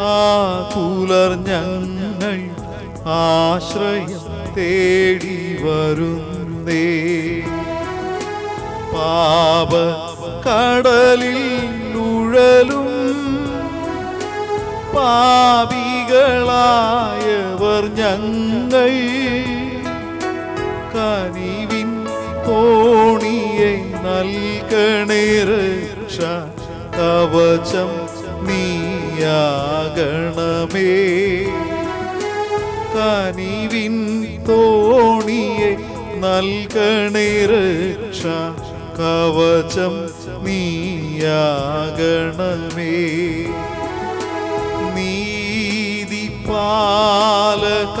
ആകുലർ ഞങ്ങൾ ആശ്രയം തേടി വരുന്നേ. പാപ കടലിൽ ഉഴലും പാപികളായവർ ഞങ്ങൾ കനിവിൻ തോണിയെ നൽകണേ രക്ഷ കവചം നീയാകണമേ കനിവിൻ തോണിയെ നൽകണേ രക്ഷ കവചം നീതി പാലക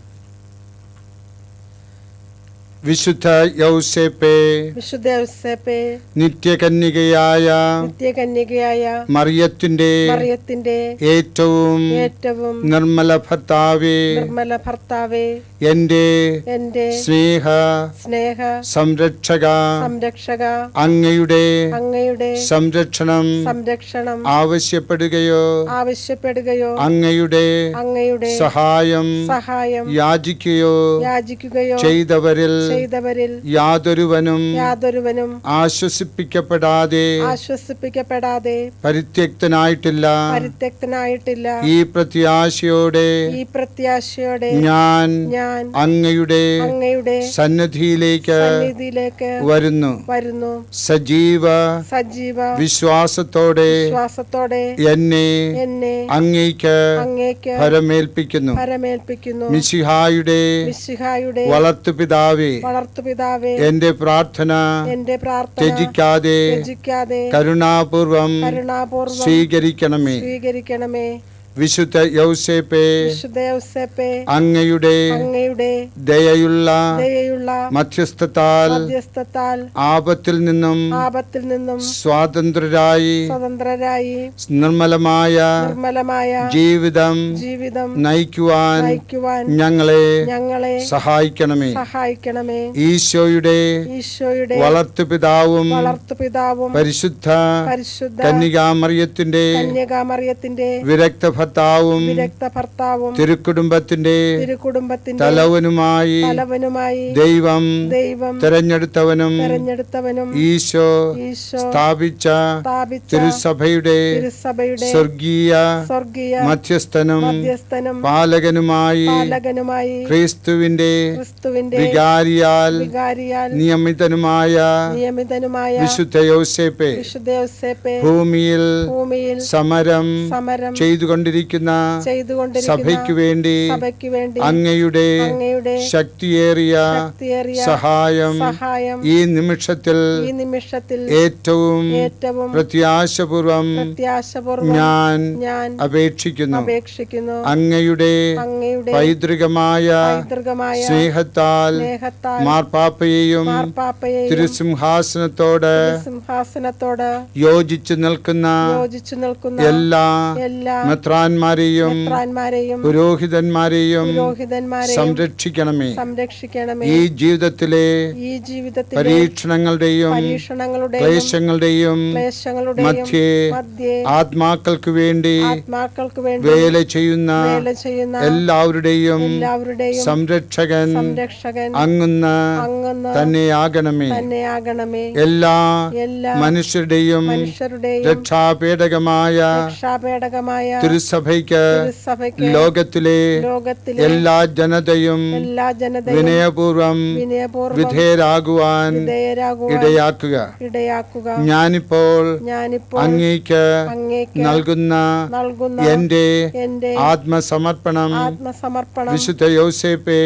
വിശുദ്ധ യൗസേപ്പേ വിശുദ്ധ യൗസേപ്പേ നിത്യകന്യകയായ നിത്യകന്യകയായ മറിയത്തിന്റെ മറിയത്തിന്റെ ഏറ്റവും ഏറ്റവും നിർമ്മല ഭർത്താവേ നിർമ്മല ഭർത്താവേ എന്റെ എന്റെ സ്നേഹ സ്നേഹ സംരക്ഷക സംരക്ഷക അങ്ങയുടെ അങ്ങയുടെ സംരക്ഷണം സംരക്ഷണം ആവശ്യപ്പെടുകയോ ആവശ്യപ്പെടുകയോ അങ്ങയുടെ അങ്ങയുടെ സഹായം സഹായം യാചിക്കുകയോ യാചിക്കുകയോ ചെയ്തവരിൽ ചെയ്തവരിൽ യാതൊരുവനും യാതൊരുവനും ആശ്വസിപ്പിക്കപ്പെടാതെ ആശ്വസിപ്പിക്കപ്പെടാതെ പരിത്യക്തനായിട്ടില്ല. പരിത്യക്തനായിട്ടില്ല. ഈ പ്രത്യാശയോടെ ഈ പ്രത്യാശയോടെ ഞാൻ ഞാൻ അങ്ങയുടെ അങ്ങയുടെ സന്നിധിയിലേക്ക് സന്നിധിയിലേക്ക് വരുന്നു. വരുന്നു. സജീവ സജീവ വിശ്വാസത്തോടെ വിശ്വാസത്തോടെ എന്നെ എന്നെ അങ്ങേക്ക് അങ്ങേക്ക് ഫലമേൽപ്പിക്കുന്നു പരമേൽപ്പിക്കുന്നു മിശിഹായുടെ മിശിഹായുടെ വളർത്തുപിതാവേ എന്റെ പ്രാർത്ഥന എന്റെ പ്രാർത്ഥന ത്യജിക്കാതെ കരുണാപൂർവം സ്വീകരിക്കണമേ. സ്വീകരിക്കണമേ. വിശുദ്ധ യൗസേപ്പേ വിശുദ്ധ യൗസേപ്പേ അങ്ങയുടെ അങ്ങയുടെ ദയയുള്ള ദയയുള്ള മധ്യസ്ഥത്താൽ മധ്യസ്ഥത്താൽ ആപത്തിൽ നിന്നും ആപത്തിൽ നിന്നും സ്വാതന്ത്രരായി സ്വതന്ത്രരായി നിർമ്മലമായ നിർമ്മലമായ ജീവിതം ജീവിതം നയിക്കുവാൻ നയിക്കുവാൻ ഞങ്ങളെ ഞങ്ങളെ സഹായിക്കണമേ. സഹായിക്കണമേ. ഈശോയുടെ ഈശോയുടെ വളർത്തുപിതാവും വളർത്തുപിതാവും പരിശുദ്ധ പരിശുദ്ധ കന്യകാമറിയത്തിന്റെ കന്യകാമറിയത്തിന്റെ വിരക്ത ഭർത്താവും വിരക്ത ഭർത്താവും തിരുക്കുടുംബത്തിന്റെ തലവനുമായി തലവനുമായി ദൈവം ദൈവം തെരഞ്ഞെടുത്തവനും തെരഞ്ഞെടുത്തവനും ഈശോ സ്ഥാപിച്ച തിരുസഭയുടെ തിരുസഭയുടെ സ്വർഗീയ സ്വർഗീയ മധ്യസ്ഥനും മധ്യസ്ഥനും പാലകനുമായി പാലകനുമായി ക്രിസ്തുവിന്റെ ക്രിസ്തുവിന്റെ വികാരിയാൽ വികാരിയാൽ നിയമിതനുമായ നിയമിതനുമായ വിശുദ്ധ യോസേപ്പെ വിശുദ്ധ ഭൂമിയിൽ ഭൂമിയിൽ സമരം സമരം ചെയ്തുകൊണ്ടിരിക്കുന്ന. ചെയ്തുകൊണ്ടിരിക്കുന്ന സഭയ്ക്കു വേണ്ടി അങ്ങയുടെ ശക്തിയേറിയ സഹായം ഈ നിമിഷത്തിൽ ഏറ്റവും പ്രത്യാശപൂർവം ഞാൻ അപേക്ഷിക്കുന്നു. അങ്ങയുടെ പൈതൃകമായ സ്നേഹത്താൽ മാർപ്പാപ്പയെയും തിരുസിംഹാസനത്തോട് സിംഹാസനത്തോട് യോജിച്ചു നിൽക്കുന്ന യോജിച്ചു നിൽക്കുന്ന എല്ലാ എല്ലാ മെത്രാന്മാരെയും പുരോഹിതന്മാരെയും സംരക്ഷിക്കണമേ. സംരക്ഷിക്കണമേ. ഈ ജീവിതത്തിലെ ഈ ജീവിതത്തിലെ പരീക്ഷണങ്ങളുടെയും ക്ലേശങ്ങളുടെയും മധ്യേ ആത്മാക്കൾക്ക് വേണ്ടി വേല ചെയ്യുന്ന എല്ലാവരുടെയും സംരക്ഷകൻ അങ്ങുന്ന തന്നെയാകണമേ. എല്ലാ മനുഷ്യരുടെയും രക്ഷാപേടകമായ രക്ഷാപേടകമായ തിരുസഭയ്ക്ക് ലോകത്തിലെ എല്ലാ ജനതയും വിനയപൂർവം വിനയപൂർവം വിധേയരാകുവാൻ ഇടയാക്കുക. ഞാനിപ്പോൾ അങ്ങേക്ക് നൽകുന്ന എന്റെ ആത്മസമർപ്പണം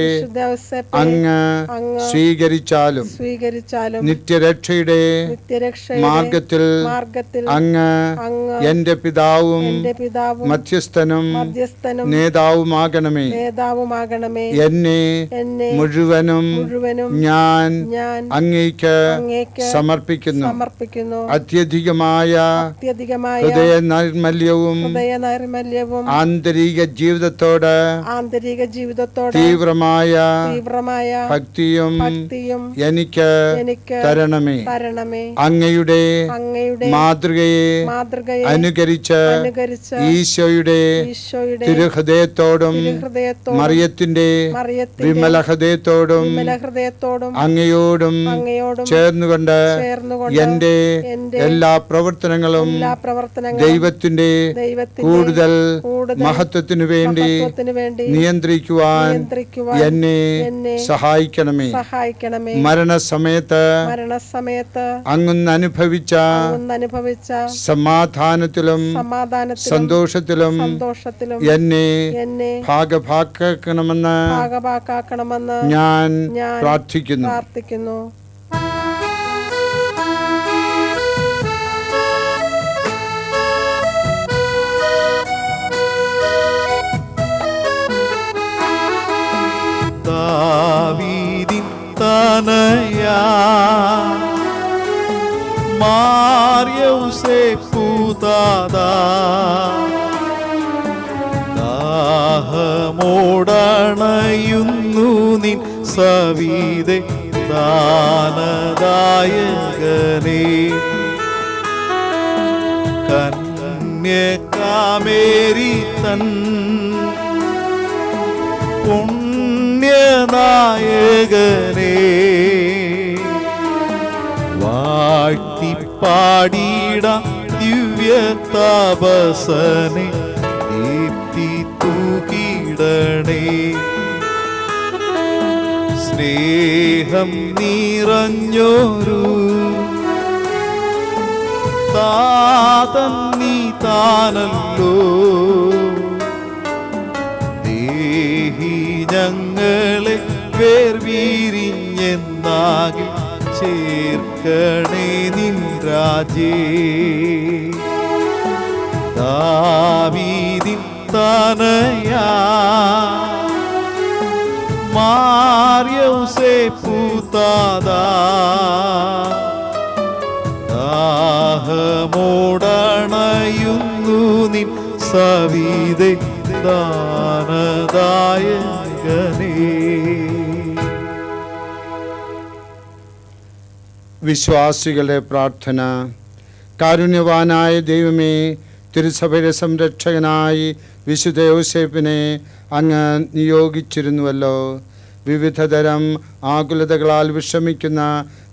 വിശുദ്ധ യോസേപ്പെ അങ്ങ് സ്വീകരിച്ചാലും നിത്യരക്ഷയുടെ മാർഗത്തിൽ അങ്ങ് എന്റെ പിതാവും എന്റെ പിതാവും മധ്യസ്ഥനും മധ്യസ്ഥനും നേതാവുമാകണമേ. നേതാവുമാകണമേ. എന്നെ എന്നെ മുഴുവനും മുഴുവനും ഞാൻ ഞാൻ അങ്ങേക്ക് സമർപ്പിക്കുന്നു. സമർപ്പിക്കുന്നു. അത്യധികമായ അത്യധികമായ ഹൃദയ നൈർമല്യവും ഹൃദയ നൈർമല്യവും ആന്തരിക ജീവിതത്തോട് ആന്തരിക ജീവിതത്തോട് തീവ്രമായ തീവ്രമായ ഭക്തിയും ഭക്തിയും എനിക്ക് എനിക്ക് തരണമേ. തരണമേ. അങ്ങയുടെ അങ്ങയുടെ മാതൃകയെ മാതൃകയെ അനുകരിച്ച് അനുകരിച്ച് ഈശോയുടെ ഈശോയുടെ തിരുഹൃദയത്തോടും ഹൃദയത്തോടും മറിയത്തിന്റെ വിമല ഹൃദയത്തോടും അങ്ങയോടും അങ്ങയോടും ചേർന്നുകൊണ്ട് എന്റെ എല്ലാ പ്രവർത്തനങ്ങളും ദൈവത്തിന്റെ കൂടുതൽ മഹത്വത്തിനു വേണ്ടി നിയന്ത്രിക്കുവാൻ എന്നെ സഹായിക്കണമേ. മരണസമയത്ത് മരണസമയത്ത് അങ്ങുന്ന് അനുഭവിച്ച സമാധാനത്തിലും സമാധാനത്തിലും സന്തോഷത്തിലും സന്തോഷത്തിലും എന്നെ എന്നെ ഭാഗഭാക്കാക്കണമെന്ന് ഭാഗഭാക്കാക്കണമെന്ന് ഞാൻ പ്രാർത്ഥിക്കുന്നു. പ്രാർത്ഥിക്കുന്നു. തനയാ തനയാ മാറിയൂസേപ്പുതാദാ ദാഹമോടണയുന്നു നിൻ സവിതെ ദാനദായകനേ. കന്യകാമേരി തൻ പുണ്യനായകനേ. വാഴ്ത്തിപ്പാടിയിട ദിവ്യ തപസനേ തൂക്കിടണേ സ്നേഹം നിറഞ്ഞോരു താതൻ നീ താനല്ലോ. ദേഹി ഞങ്ങളെ വേർവീരിഞ്ഞെന്നാകിൽ ചേർക്കണേ നിൻ രാജേ. ദാവീദിൻ തനയാ മാറിയൗസേ പൂത്താതാ ദാഹമോടണയുന്നു വിശ്വാസികളുടെ പ്രാർത്ഥന. കാരുണ്യവാനായ ദൈവമേ തിരുസഭയുടെ സംരക്ഷകനായി വിശുദ്ധ യോസേപ്പിനെ അങ്ങ് നിയോഗിച്ചിരുന്നുവല്ലോ. വിവിധതരം ആകുലതകളാൽ വിഷമിക്കുന്ന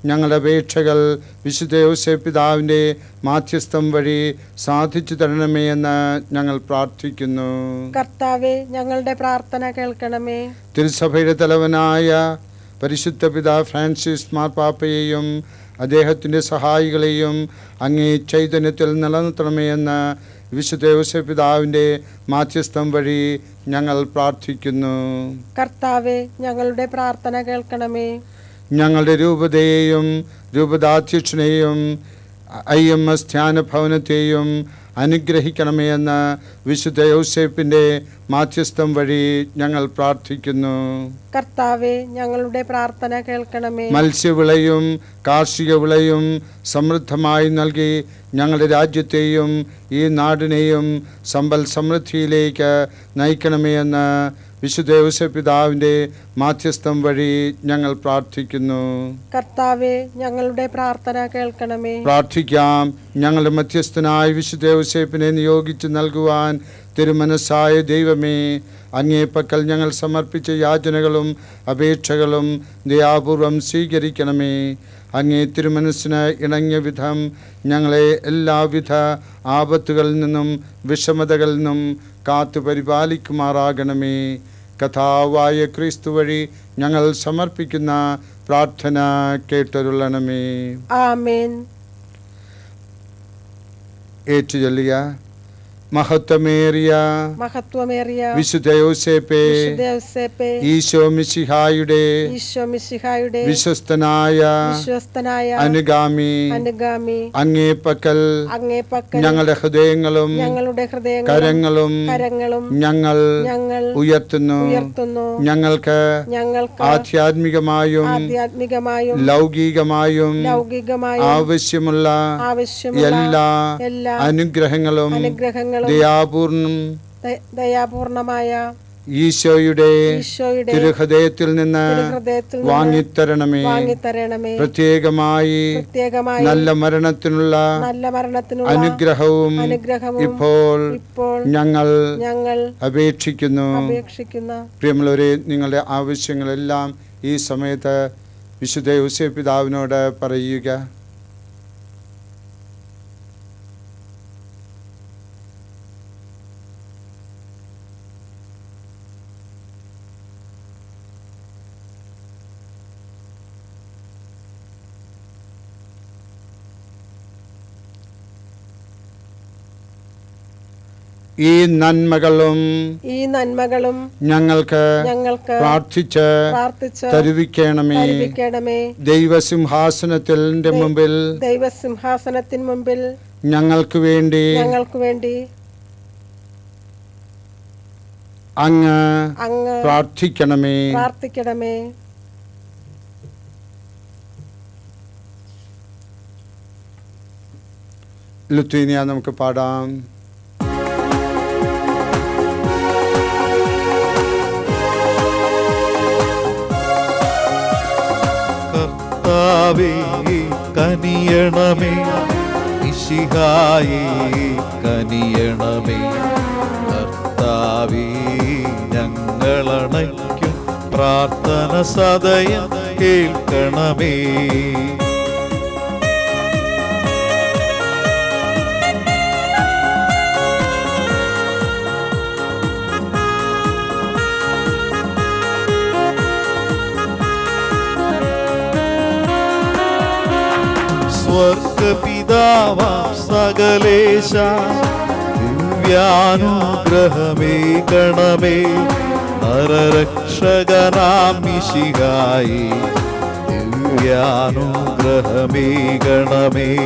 ഞങ്ങളുടെ അപേക്ഷകൾ വിശുദ്ധ യോസേപ്പ് പിതാവിന്റെ മാധ്യസ്ഥം വഴി സാധിച്ചു തരണമേ എന്ന് ഞങ്ങൾ പ്രാർത്ഥിക്കുന്നു. കർത്താവെ ഞങ്ങളുടെ പ്രാർത്ഥന കേൾക്കണമേ. തിരുസഭയുടെ തലവനായ പരിശുദ്ധ പിതാ ഫ്രാൻസിസ് മാർപ്പാപ്പയെയും അദ്ദേഹത്തിന്റെ സഹായികളെയും അങ്ങേ ചൈതന്യത്തിൽ നിലനിർത്തണമേ എന്ന് വിശുദ്ധ യോസേപ്പ് പിതാവിന്റെ മാധ്യസ്ഥം വഴി ഞങ്ങൾ പ്രാർത്ഥിക്കുന്നു. കർത്താവെ ഞങ്ങളുടെ പ്രാർത്ഥന കേൾക്കണമേ. ഞങ്ങളുടെ രൂപതയെയും രൂപതാധ്യക്ഷനെയും ഐ എം എസ് ധ്യാനഭവനത്തെയും അനുഗ്രഹിക്കണമേ എന്ന് വിശുദ്ധ യൗസേപ്പിന്റെ മാധ്യസ്ഥം വഴി ഞങ്ങൾ പ്രാർത്ഥിക്കുന്നു. കർത്താവെ ഞങ്ങളുടെ പ്രാർത്ഥന കേൾക്കണമേ. മത്സ്യവിളയും കാർഷിക വിളയും സമൃദ്ധമായി നൽകി ഞങ്ങളുടെ രാജ്യത്തെയും ഈ നാടിനെയും സമ്പൽ സമൃദ്ധിയിലേക്ക് നയിക്കണമേ എന്ന് വിശുദ്ധ പിതാവിന്റെ മാധ്യസ്ഥം വഴി ഞങ്ങൾ പ്രാർത്ഥിക്കുന്നു. കർത്താവെ ഞങ്ങളുടെ പ്രാർത്ഥന കേൾക്കണമേ. പ്രാർത്ഥിക്കാം. ഞങ്ങളുടെ മധ്യസ്ഥനായ വിശുദ്ധ നിയോഗിച്ചു നൽകുവാൻ തിരുമനസ്സായ ദൈവമേ അങ്ങേ പക്കൽ ഞങ്ങൾ സമർപ്പിച്ച യാചനകളും അപേക്ഷകളും ദയാപൂർവം സ്വീകരിക്കണമേ. അങ്ങേ തിരുമനസ്സിന് ഇണങ്ങിയ വിധം ഞങ്ങളെ എല്ലാവിധ ആപത്തുകളിൽ നിന്നും വിഷമതകളിൽ നിന്നും കാത്തു പരിപാലിക്കുമാറാകണമേ കഥാവായ ക്രിസ്തു വഴി ഞങ്ങൾ സമർപ്പിക്കുന്ന പ്രാർത്ഥന കേട്ടരുള്ളണമേ ആമേൻ. ഏറ്റുചൊല്ലുക. മഹത്വമേറിയ മഹത്വമേറിയ വിശുദ്ധ യോസേപ്പേ ഈശോ മിശിഹായുടെ ഈശോ മിശിഹായുടെ വിശ്വസ്തനായ വിശ്വസ്തനായ അനുഗാമി അനുഗാമി അങ്ങേ പക്കൽ അങ്ങേ പക്കൽ ഞങ്ങളുടെ ഹൃദയങ്ങളും ഞങ്ങളുടെ ഹൃദയങ്ങളും കരങ്ങളും കരങ്ങളും ഞങ്ങൾ ഞങ്ങൾ ഉയർത്തുന്നു. ഉയർത്തുന്നു. ഞങ്ങൾക്ക് ഞങ്ങൾക്ക് ആധ്യാത്മികമായും ആധ്യാത്മികമായും ലൗകികമായും ലൗകികമായും ആവശ്യമുള്ള ആവശ്യമുള്ള എല്ലാ എല്ലാ അനുഗ്രഹങ്ങളും അനുഗ്രഹങ്ങളും ദയാപൂർണം ദയാപൂർണമായ ഈശോയുടെ തിരുഹൃദയത്തിൽ നിന്ന് വാങ്ങിത്തരണമേ. വാങ്ങിത്തരണമേ. പ്രത്യേകമായി പ്രത്യേകമായി നല്ല മരണത്തിനുള്ള നല്ല മരണത്തിനുള്ള അനുഗ്രഹവും അനുഗ്രഹവും ഇപ്പോൾ ഞങ്ങൾ ഞങ്ങൾ അപേക്ഷിക്കുന്നു. അപേക്ഷിക്കുന്ന. പ്രിയമുള്ളവരെ നിങ്ങളുടെ ആവശ്യങ്ങളെല്ലാം ഈ സമയത്ത് വിശുദ്ധ യൂസേ പിതാവിനോട് പറയുക. ഈ നന്മകളും ഈ നന്മകളും ഞങ്ങൾക്ക് ഞങ്ങൾക്ക് പ്രാർത്ഥിച്ച് പ്രാർത്ഥിച്ച് തരുവിക്കണമേ. ദൈവസിംഹാസനത്തിൽ ദൈവസിംഹാസനത്തിന്റെ മുമ്പിൽ ദൈവസിംഹാസനത്തിന് മുമ്പിൽ ഞങ്ങൾക്ക് വേണ്ടി ഞങ്ങൾക്ക് വേണ്ടി അങ്ങ് അങ്ങ് പ്രാർത്ഥിക്കണമേ. പ്രാർത്ഥിക്കണമേ. ലുത്തീനിയ നമുക്ക് പാടാം. കർത്താവേ കനിയണമേ. ഇഷിഹായേ കനിയണമേ. കർത്താവേ ഞങ്ങളണയ്ക്കും പ്രാർത്ഥന സദയം കേൾക്കണമേ. സ്വർഗപിതാവാം സകലേശ. ദിവ്യാനുഗ്രഹമേ ഗണമേ. നരരക്ഷകനാം മിശിഹായി. ദിവ്യാനുഗ്രഹമേ ഗണമേ.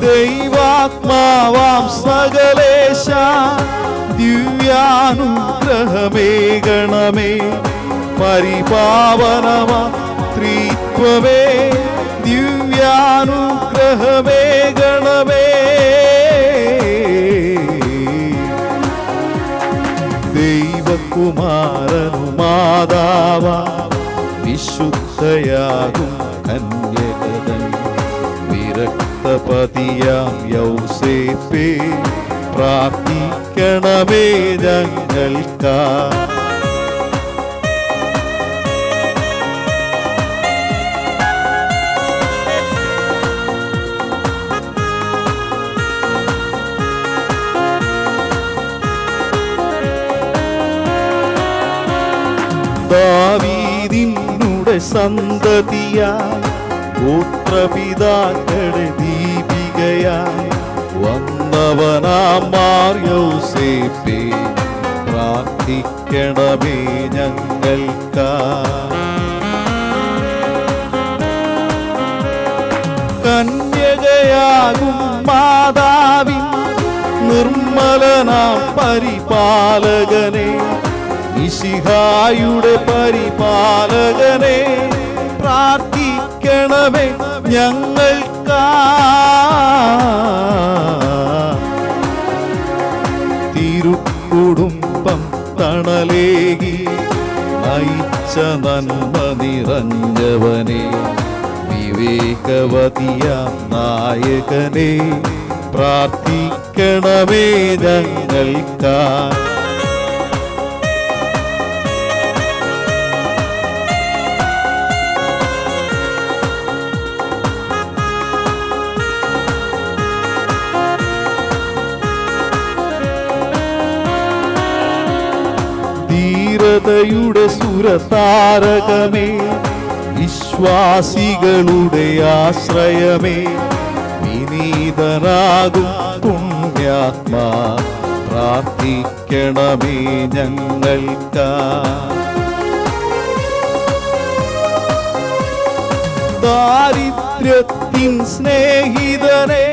ദൈവാത്മാവാം സകലേശ. ദിവ്യാനുഗ്രഹമേ ഗണമേ. പരിപാവനമാ ത്രിത്വമേ ദിവ്യാനുഗ്രഹമേ ഗണമേ. ദൈവകുമാരനു മാതാവ വിശുദ്ധയാകും കന്യകതൻ. വിരക്തപതിയാം യൗസേപ്പേ പ്രാർത്ഥിക്കണമേ ഞങ്ങൾക്കാ സന്തതിയായി ഗോത്രപിതാക്കളുടെ ദീപികയായി വന്നവനാം മാർയോസേപ്പേ പ്രാർത്ഥിക്കണമേ ഞങ്ങൾക്കാ. കന്യകയാകും മാതാവിൻ നിർമ്മലനാം പരിപാലകനെ. ഇശിഹായുടെ പരിപാലകനെ പ്രാർത്ഥിക്കണമേ ഞങ്ങൾക്കാ. തിരുക്കുടുംബം തണലേകി നയിച്ച നന്മ നിറഞ്ഞവനെ വിവേകവതിയ നായകനെ പ്രാർത്ഥിക്കണമേ ഞങ്ങൾക്കാ. ധീരതയുടെ സുരതാരകമേ വിശ്വാസികളുടെ ആശ്രയമേ വിനീതനാകും പുണ്യാത്മാ പ്രാർത്ഥിക്കണമേ ഞങ്ങൾക്കാ. ദാരിദ്ര്യത്തിൻ സ്നേഹിതനെ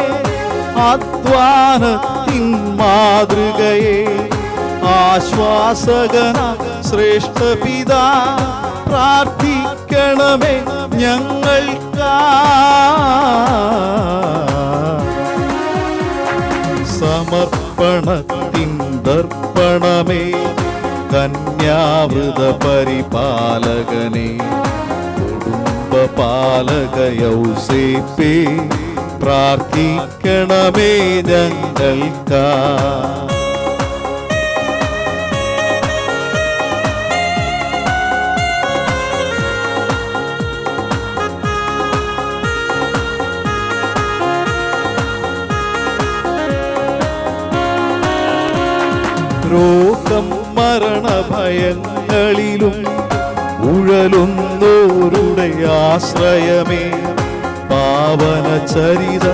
അധ്വാനത്തിൻ മാതൃകയെ ആശ്വാസകന ശ്രേഷ്ഠ പിതാ പ്രാർത്ഥിക്കണമേ ഞങ്ങൾക്ക. സമർപ്പണത്തിൻ ദർപ്പണമേ കന്യാവൃത പരിപാലകനെ കുടുംബപാലകയൗസേപ്പേ പ്രാർത്ഥിക്കണമേ ഞങ്ങൾക്കാ. രോഗം മരണഭയങ്ങളിലും ഉഴലുന്നോരുടെ ആശ്രയമേ. പാവന ചരിത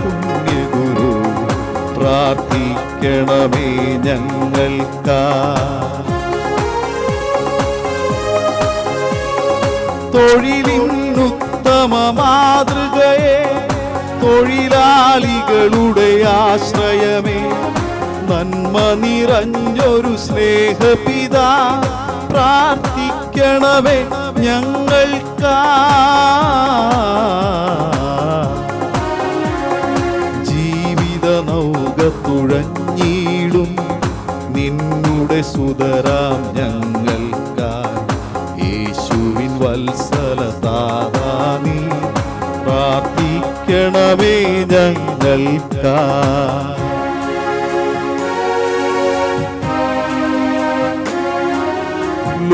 പുണ്യഗുരു പ്രാർത്ഥിക്കണമേ ഞങ്ങൾക്കാ. തൊഴിലിന്നുത്തമ മാതൃകയെ തൊഴിലാളികളുടെ ആശ്രയമേ. നന്മ നിറഞ്ഞൊരു സ്നേഹപിതാ പ്രാർത്ഥിക്കണമേ ഞങ്ങൾക്കാ. ജീവിത നൗക തുഴഞ്ഞീടും നിന്നുടെ സുതരാം ഞങ്ങൾക്കായി യേശുവിൻ വത്സല താതാനി പ്രാർത്ഥിക്കണമേ ഞങ്ങൾക്കാ.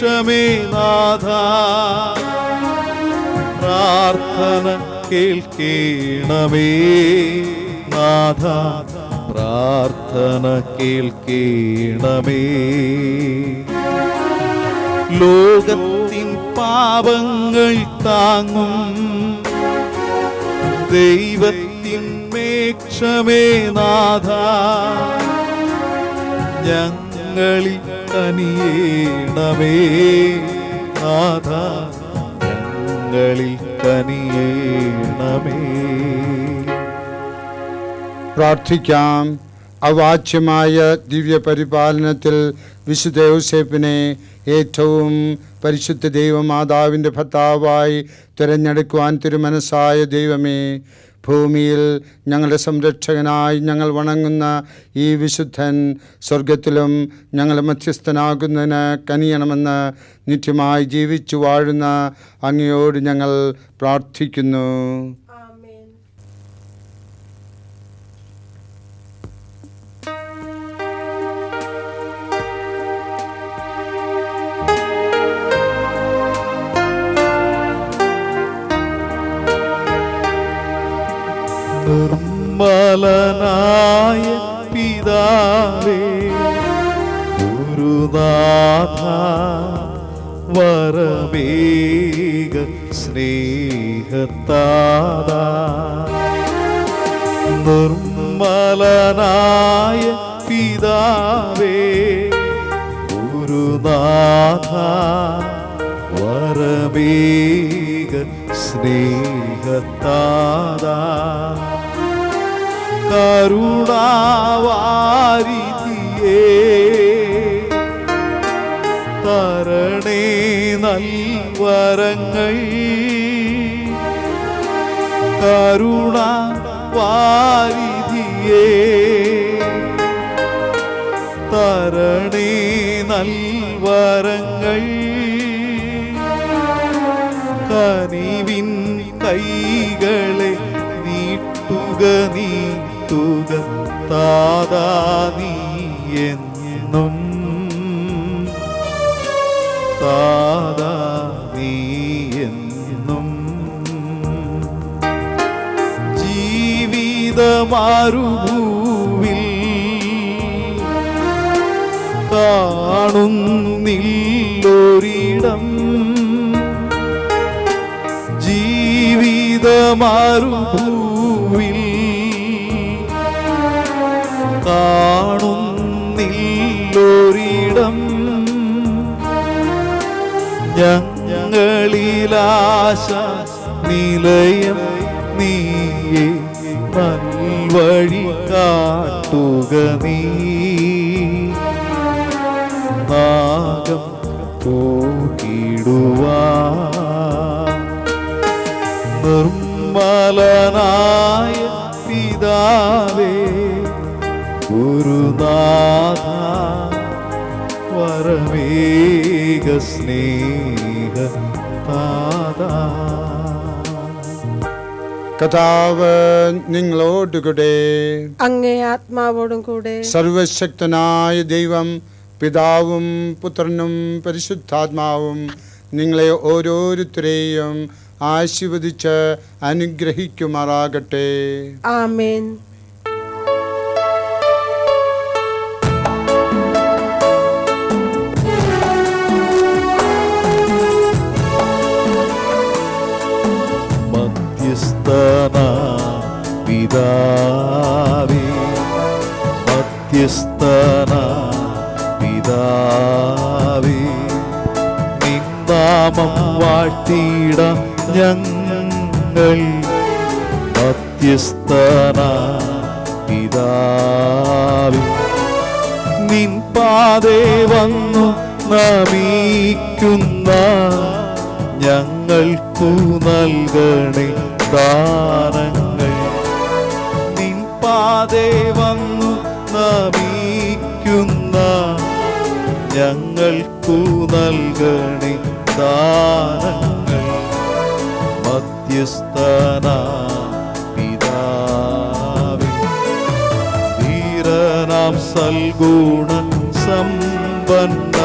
മേക്ഷമേ നാഥ. പ്രാർത്ഥന കേൾക്കേണമേ നാഥ. പ്രാർത്ഥന കേൾക്കേണമേ. ലോകത്തിൻ പാപങ്ങൾ താങ്ങും. ദൈവത്തിൻ മേക്ഷമേ നാഥ. ഞങ്ങളിൽ കനിയേണമേ. നാഥ ഞങ്ങളിൽ കനിയേണമേ. പ്രാർത്ഥിക്കാം. അവാച്യമായ ദിവ്യപരിപാലനത്തിൽ വിശുദ്ധ യോസേപ്പിനെ ഏറ്റവും പരിശുദ്ധ ദൈവമാതാവിന്റെ ഭർത്താവായി തിരഞ്ഞെടുക്കുവാൻ തിരുമനസ്സായ ദൈവമേ ഭൂമിയിൽ ഞങ്ങളുടെ സംരക്ഷകനായി ഞങ്ങൾ വണങ്ങുന്ന ഈ വിശുദ്ധൻ സ്വർഗത്തിലും ഞങ്ങളെ മധ്യസ്ഥനാകുന്നതിന് കനിയണമെന്ന് നിത്യമായി ജീവിച്ചു വാഴുന്ന അങ്ങയോട് ഞങ്ങൾ പ്രാർത്ഥിക്കുന്നു. നിർമ്മലനായ പിതാവേ ഗുരുനാഥ വരമേക സ്നേഹത്താത നിർമ്മലനായ പിതാവേ ഗുരുനാഥ വരമേക സ്നേഹത്താതാ കരുണാവാരിധിയേ. തരണേ നൽവരങ്ങൾ. കരുണ തരണേ നൽവരങ്ങൾ. വരങ്ങൾ കനിവിൻ കൈകളെ നീട്ടുക നീട്ടുക താതാ നീ എന്നും. താതാ നീ എന്നും. ജീവിതമാരുഭൂവിൽ കാണുന്നില്ലൊരിടം ജീവിതമാരുഭൂവിൽ കാണുന്നില്ലൊരിടം. ഞങ്ങളിലാശ നിലയം നീയേ വഴി കാട്ടുക നീ. കഥാവ് നിങ്ങളോടുകൂടെ അങ്ങേ ആത്മാവോടും കൂടെ. സർവശക്തനായ ദൈവം പിതാവും പുത്രനും പരിശുദ്ധാത്മാവും നിങ്ങളെ ഓരോരുത്തരെയും ആശീർവദിച്ച് അനുഗ്രഹിക്കുമാറാകട്ടെ. ആമേൻ. മധ്യസ്ഥന പിതാവേ മധ്യസ്ഥന പിതാവേ. നിന്നാമം വാഴ്ത്തിയിട ഞങ്ങൾ. മധ്യസ്ഥന പിതാവേ. നിൻ പാതേ വന്നു നമിക്കുന്ന ഞങ്ങൾക്കു നൽകണേ നിൻ പാതേ വന്നു നമിക്കുന്ന ഞങ്ങൾക്കു നൽകണേ ദാനങ്ങൾ മധ്യസ്ഥന പിതാവേ സൽഗുണ സമ്പന്ന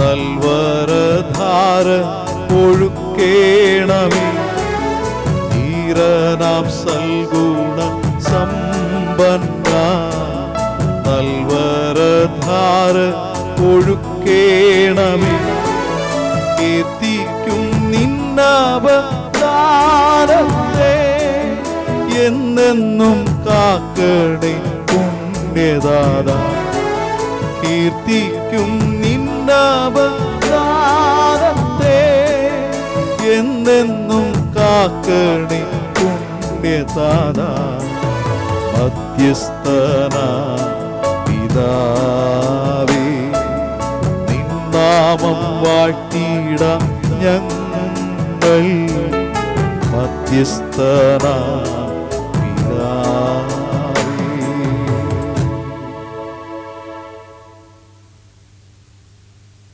നൽവരധാര ഒഴുക്കേണമേ. ധീരനാം സൽഗുണ സമ്പന്ന നൽവരധാര ഒഴുക്കേണമേ. എത്തിക്കും നിന്നവതാരത്തെ എന്നെന്നും കാക്കണേ പുണ്യദാത. കീർത്തിക്കും നിന്നവതാരത്തെ കാക്കണേ പുണ്യതാന മധ്യസ്ഥന പിതാവേ. നിന്നാമം വാഴ്ത്തിയിട ഞങ്ങൾ. മധ്യസ്ഥന